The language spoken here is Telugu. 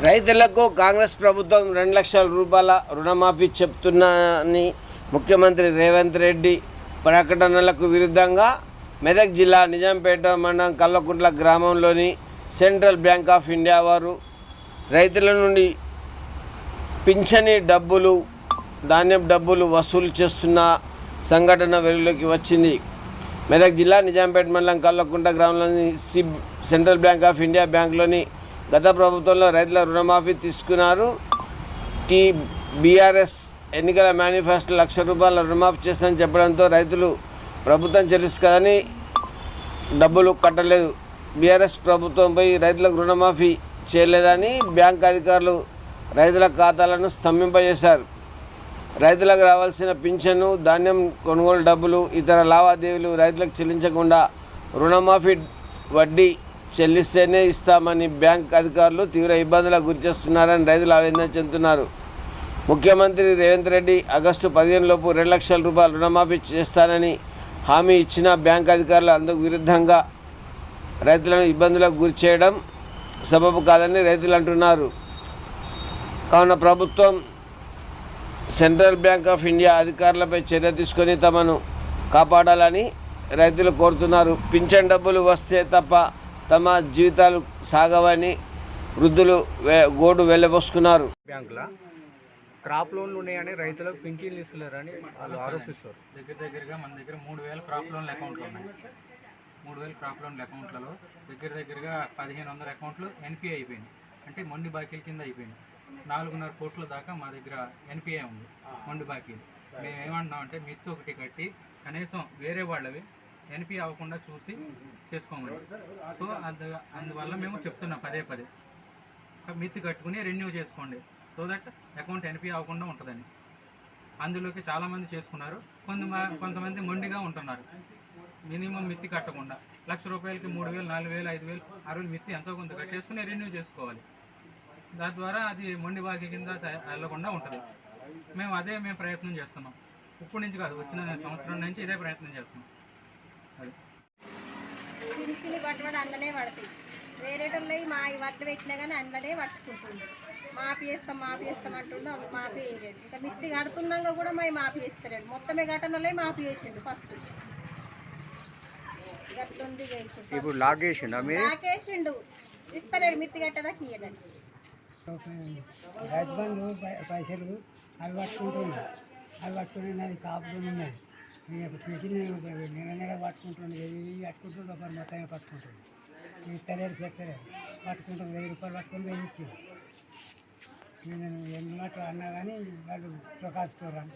రైతులకు కాంగ్రెస్ ప్రభుత్వం రెండు లక్షల రూపాయల రుణమాఫీ చెప్తున్నాని ముఖ్యమంత్రి రేవంత్ రెడ్డి ప్రకటనలకు విరుద్ధంగా మెదక్ జిల్లా నిజాంపేట మండలం కల్లకుంట్ల గ్రామంలోని సెంట్రల్ బ్యాంక్ ఆఫ్ ఇండియా వారు రైతుల నుండి పింఛని డబ్బులు ధాన్యం డబ్బులు వసూలు చేస్తున్న సంఘటన వెలుగులోకి వచ్చింది. మెదక్ జిల్లా నిజాంపేట మండలం కల్లకుంట గ్రామంలోని సిబ్ సెంట్రల్ బ్యాంక్ ఆఫ్ ఇండియా బ్యాంక్లోని గత ప్రభుత్వంలో రైతుల రుణమాఫీ తీసుకున్నారు. టీ బీఆర్ఎస్ ఎన్నికల మేనిఫెస్టో లక్ష రూపాయల రుణమాఫీ చేస్తానని చెప్పడంతో రైతులు ప్రభుత్వం చెల్లిస్తుందని డబ్బులు కట్టలేదు. బీఆర్ఎస్ ప్రభుత్వంపై రైతులకు రుణమాఫీ చేయలేదని బ్యాంక్ అధికారులు రైతుల ఖాతాలను స్తంభింపజేశారు. రైతులకు రావాల్సిన పింఛను ధాన్యం కొనుగోలు డబ్బులు ఇతర లావాదేవీలు రైతులకు చెల్లించకుండా రుణమాఫీ వడ్డీ చెల్లిస్తేనే ఇస్తామని బ్యాంక్ అధికారులు తీవ్ర ఇబ్బందులకు గురిచేస్తున్నారని రైతులు ఆవేదన చెందుతున్నారు. ముఖ్యమంత్రి రేవంత్ రెడ్డి ఆగస్టు పదిహేను లోపు రెండు లక్షల రూపాయలు రుణమాఫీ చేస్తానని హామీ ఇచ్చిన బ్యాంక్ అధికారులు అందుకు విరుద్ధంగా రైతులను ఇబ్బందులకు గురి చేయడం సబబు కాదని రైతులు అంటున్నారు. కావున ప్రభుత్వం సెంట్రల్ బ్యాంక్ ఆఫ్ ఇండియా అధికారులపై చర్య తీసుకొని తమను కాపాడాలని రైతులు కోరుతున్నారు. పింఛన్ డబ్బులు వస్తే తప్ప తమ జీవితాలు సాగవని వృద్ధులు వే- గోడు వెళ్ళబోసుకున్నారు. బ్యాంకుల? క్రాప్ లోన్లు ఉన్నాయని రైతులకు పింఛన్లు ఇస్తలేరని వాళ్ళు ఆరోపిస్తారు. దగ్గర దగ్గరగా మన దగ్గర మూడు వేల క్రాప్ లోన్ల అకౌంట్లు ఉన్నాయి. మూడు వేల క్రాప్ లోన్ల అకౌంట్లలో దగ్గర దగ్గరగా పదిహేను వందల అకౌంట్లు ఎన్పిఐ అయిపోయినాయి. అంటే మొండి బాకీల కింద అయిపోయినాయి. నాలుగున్నర కోట్ల దాకా మా దగ్గర ఎన్పిఐ ఉంది. మొండి బాకీలు. మేము ఏమంటున్నామంటే మిత్తు ఒకటి కట్టి కనీసం వేరే వాళ్ళవి ఎన్పి అవ్వకుండా చూసి చేసుకోమని. సో అందు అందువల్ల మేము చెప్తున్నాం పదే పదే. మిత్తి కట్టుకుని రెన్యూ చేసుకోండి. సో దట్ అకౌంట్ ఎన్పి అవ్వకుండా ఉంటుందని. అందులోకి చాలామంది చేసుకున్నారు. కొంత కొంతమంది మొండిగా ఉంటున్నారు. మినిమం మిత్తి కట్టకుండా. లక్ష రూపాయలకి మూడు వేలు నాలుగు వేలు ఐదు వేలు ఆరు వేలు మిత్తి ఎంతో కొంత కట్టేసుకుని రెన్యూ చేసుకోవాలి. దాని ద్వారా అది మొండి బాకీ కింద తయ- వెళ్ళకుండా ఉంటుంది. మేము అదే మేము ప్రయత్నం చేస్తున్నాం. ఇప్పటి నుంచి కాదు వచ్చిన సంవత్సరం నుంచి ఇదే ప్రయత్నం చేస్తున్నాం. పింఛని పట్టుబడి అందులోనే పడతాయి. వేరేటోళ్ళు మా వడ్లు పెట్టినా కానీ అందులోనే పట్టుకుంటుండ్రు. మాపి వేస్తాం మాపి వేస్తాం అంటుండు మాపి వేయలేడు ఇంకా మిత్తి కడుతున్నాక కూడా మా మాపి వేస్తలేడు మొత్తమే కట్టనోళ్ళే మాపి వేసిండు ఫస్ట్. గట్లుంది ఇప్పుడు లాగేసిండు ఇస్తలేడు మిత్తి కట్టదాకా ఇయ్యడండి రైతు బంధు పైసలు అవి పట్టుకుంటుంది అవి పట్టుకుని నాది కాపులు ఉన్నాయి. చిన్న చిన్న నిన్న నెల పట్టుకుంటుంది ఇవి ఒక మొత్తం పట్టుకుంటుంది ఈ తెలియదు చెక్కలేదు పట్టుకుంటుంది వెయ్యి రూపాయలు పట్టుకుని వెయ్యి ఇచ్చింది. నేను ఎన్ని మాటలు అన్నా కానీ వాళ్ళు ప్రకాశిస్తారు అని